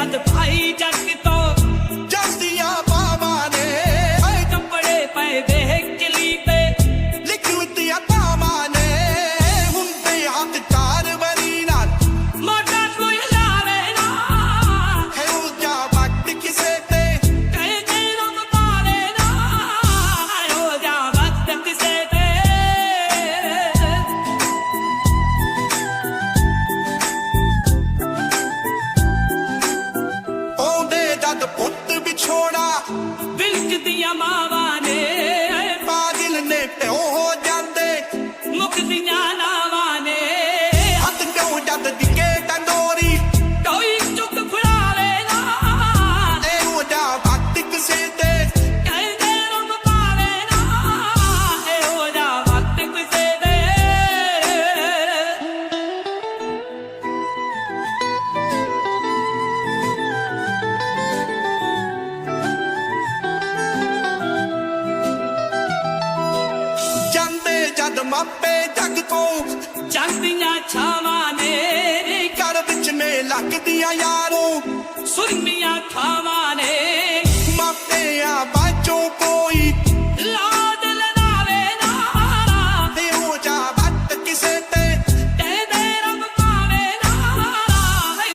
ਜਦ ਭਾਈ ਜੱਗ ਜਦ ਡਿੱਗੇ ਟੰਡੋਰੀ ਕੋਈ ਚੁੱਕ ਫੜਾਵੇ ਨਾ ਇਹੋ ਜਿਹਾ ਵਕਤ ਕਿਸੇ ਤੇ। ਕਹਿੰਦੇ ਰੰਗ ਪਾਵੇ ਨਾ ਇਹੋ ਜਿਹਾ ਵਕਤ ਕਿਸੇ ਦੇ ਜਾਂਦੇ ਜਦ ਮਾਪੇ ਜੱਗ ਤੋਂ। ਮੇ ਲੱਗਦੀਆਂ ਯਾਰੋ। ਸੁਰਮੀਆਂ ਥਾਵਾਂ